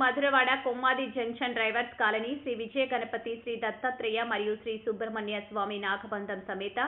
Madhurawada Kommadi junction drivers colony Sri Vijaya Ganapathi Sri Dattatreya మరియు శ్రీ సుబ్రహ్మణ్య స్వామి నాగబంధం సమేత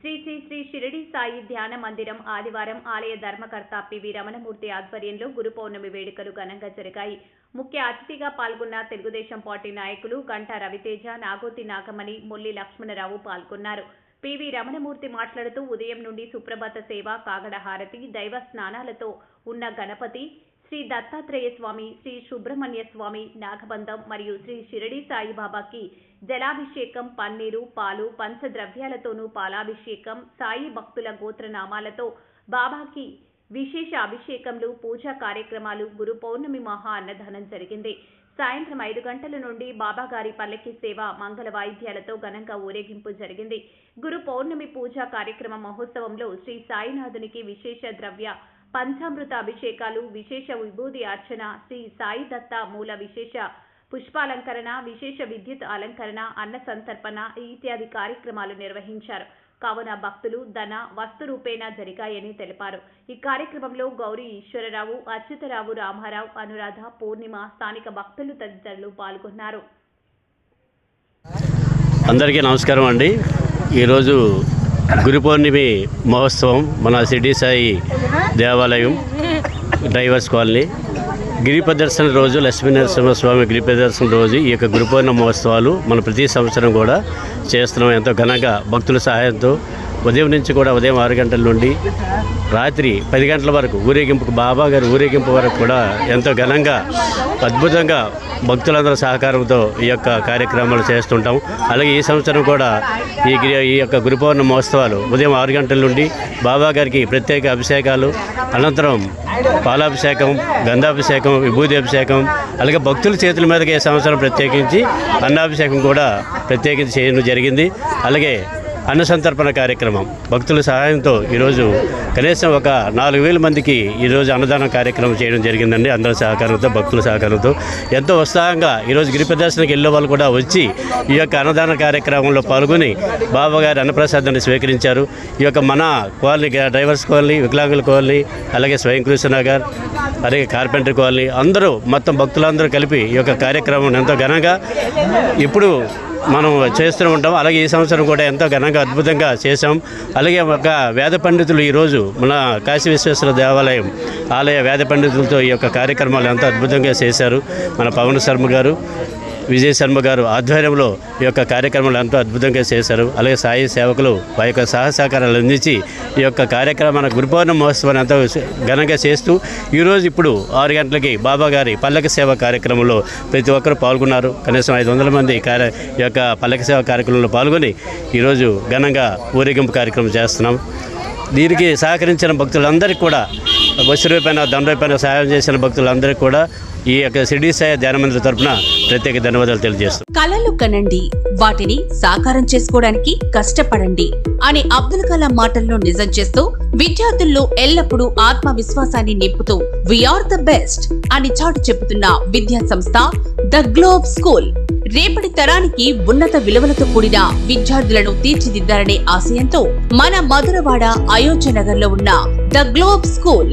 శ్రీ శ్రీ శ్రీ షిరిడి సాయి ధ్యాన మందిరం ఆదివారం ఆలయ ధర్మకర్త పివి రమణమూర్తి ఆధ్వర్యంలో గురు పౌర్ణమి వేడుకలు ఘనంగా జరిగాయి. ముఖ్య అతిథిగా పాల్గొన్న తెలుగుదేశం పార్టీ నాయకులు గంటా రవితేజ నాగోతి నాగమణి ముల్లి లక్ష్మణరావు పాల్గొన్నారు. పివి రమణమూర్తి మాట్లాడుతూ ఉదయం నుండి సుప్రభాత సేవ కాగడ హారతి దైవ స్నానాలతో ఉన్న గణపతి శ్రీ దత్తాత్రేయ స్వామి శ్రీ సుబ్రహ్మణ్య స్వామి నాగబంధం మరియు శ్రీ షిరడి సాయిబాబాకి జలాభిషేకం పన్నీరు పాలు పంచద్రవ్యాలతోనూ పాలాభిషేకం సాయి భక్తుల గోత్రనామాలతో బాబాకి విశేష అభిషేకములు పూజా కార్యక్రమాలు గురు పౌర్ణమి మహా అన్నదానం జరిగింది. సాయంత్రం ఐదు గంటల నుండి బాబాగారి పల్లకి సేవ మంగళ వాయిద్యాలతో ఘనంగా ఊరేగింపు జరిగింది. గురు పౌర్ణమి పూజా కార్యక్రమ మహోత్సవంలో శ్రీ సాయినాథునికి విశేష ద్రవ్య పంచామృత అభిషేకాలు విశేష విభూది అర్చన శ్రీ సాయి దత్త మూల విశేష పుష్పాలంకరణ విశేష విద్యుత్ అలంకరణ అన్న సంతర్పణ ఇత్యాది కార్యక్రమాలు నిర్వహించారు. కావున భక్తులు ధన వస్తు రూపేణా జరిగాయని తెలిపారు. ఈ కార్యక్రమంలో గౌరీ ఈశ్వరరావు అచ్యుతరావు రామారావు అనురాధ పూర్ణిమ స్థానిక భక్తులు తదితరులు పాల్గొన్నారు. అందరికీ నమస్కారం అండి. ఈరోజు గురు పౌర్ణమి మహోత్సవం మన సిటీ సాయి దేవాలయం డ్రైవర్స్ కాలనీ. గిరి ప్రదర్శన రోజు లక్ష్మీ నరసింహస్వామి గిరి ప్రదర్శన రోజు ఈ యొక్క గురు పౌర్ణమి మహోత్సవాలు మనం ప్రతి సంవత్సరం కూడా చేస్తున్నాం. ఎంతో ఘనంగా భక్తుల సహాయంతో ఉదయం నుంచి కూడా ఉదయం ఆరు గంటల నుండి రాత్రి పది గంటల వరకు ఊరేగింపుకు బాబా గారి ఊరేగింపు వరకు కూడా ఎంతో ఘనంగా అద్భుతంగా భక్తులందరి సహకారంతో ఈ యొక్క కార్యక్రమాలు చేస్తుంటాం. అలాగే ఈ సంవత్సరం కూడా ఈ ఈ యొక్క గురు మహోత్సవాలు ఉదయం ఆరు గంటల నుండి బాబా గారికి ప్రత్యేక అభిషేకాలు అనంతరం పాలాభిషేకం గంధాభిషేకం విభూతి అభిషేకం అలాగే భక్తుల చేతుల మీదకి ఈ సంవత్సరం ప్రత్యేకించి అన్నాభిషేకం కూడా ప్రత్యేకించి చేయడం జరిగింది. అలాగే అన్న సంతర్పణ కార్యక్రమం. భక్తుల సహాయంతో ఈరోజు కనీసం ఒక నాలుగు వేల మందికి ఈరోజు అన్నదాన కార్యక్రమం చేయడం జరిగిందండి. అందరి సహకారంతో భక్తుల సహకారంతో. ఎంతో ఉత్సాహంగా ఈరోజు గిరి ప్రదర్శనకి వెళ్ళే వాళ్ళు కూడా వచ్చి ఈ యొక్క అన్నదాన కార్యక్రమంలో పాల్గొని బాబా గారి అన్నప్రసాదాన్ని స్వీకరించారు. ఈ యొక్క మన కాలనీ డ్రైవర్స్ కాలనీ వికలాంగుల కాలనీ అలాగే స్వయం కృష్ణ నగర్ అలాగే కార్పెంటర్ కాలనీ అందరూ మొత్తం భక్తులందరూ కలిపి ఈ యొక్క కార్యక్రమం ఎంతో ఘనంగా ఇప్పుడు మనం చేస్తూ ఉంటాం. అలాగే ఈ సంవత్సరం కూడా ఎంతో ఘనంగా అద్భుతంగా చేశాం. అలాగే ఒక వేద పండితులు ఈరోజు మన కాశీ విశ్వేశ్వర దేవాలయం ఆలయ వేద పండితులతో ఈ యొక్క కార్యక్రమాలు ఎంతో అద్భుతంగా చేశారు. మన పవన్ శర్మ గారు విజయ్ శర్మ గారు ఆధ్వర్యంలో ఈ యొక్క కార్యక్రమాలు ఎంతో అద్భుతంగా చేశారు. అలాగే సాయి సేవకులు వారి యొక్క సహసహకారాలు సహకారాలు అందించి ఈ యొక్క కార్యక్రమాన్ని గురుపూర్ణ మహోత్సవాన్ని ఎంతో ఘనంగా చేస్తూ ఈరోజు ఇప్పుడు ఆరు గంటలకి బాబా గారి పల్లక సేవ కార్యక్రమంలో ప్రతి ఒక్కరు పాల్గొన్నారు. కనీసం ఐదు వందల మంది కార్య ఈ యొక్క పల్లక సేవ కార్యక్రమంలో పాల్గొని ఈరోజు ఘనంగా ఊరేగింపు కార్యక్రమం చేస్తున్నాం. దీనికి సహకరించిన భక్తులందరికీ కూడా బస్సు పైన దండ పైన సహాయం చేసిన భక్తులందరికీ కూడా ఈ యొక్క సిడి సాయ ధ్యాన మందిర తరపున ప్రత్యేక ధన్యవాదాలు తెలియజేస్తాం. కళలు కనండి. వాటిని సాకారం చేసుకోవడానికి కష్టపడండి అని అబ్దుల్ కలాం మాటలను నిజం చేస్తూ విద్యార్థుల్లో ఎల్లప్పుడూ ఆత్మవిశ్వాసాన్ని నింపుతూ వీఆర్ ద బెస్ట్ అని చాటు చెబుతున్న విద్యా సంస్థ ద గ్లోబ్ స్కూల్ రేపటి తరానికి ఉన్నత విలువలతో కూడిన విద్యార్థులను తీర్చిదిద్దాలనే ఆశయంతో మన మధురవాడ అయోధ్య నగర్లో ఉన్న ద గ్లోబ్ స్కూల్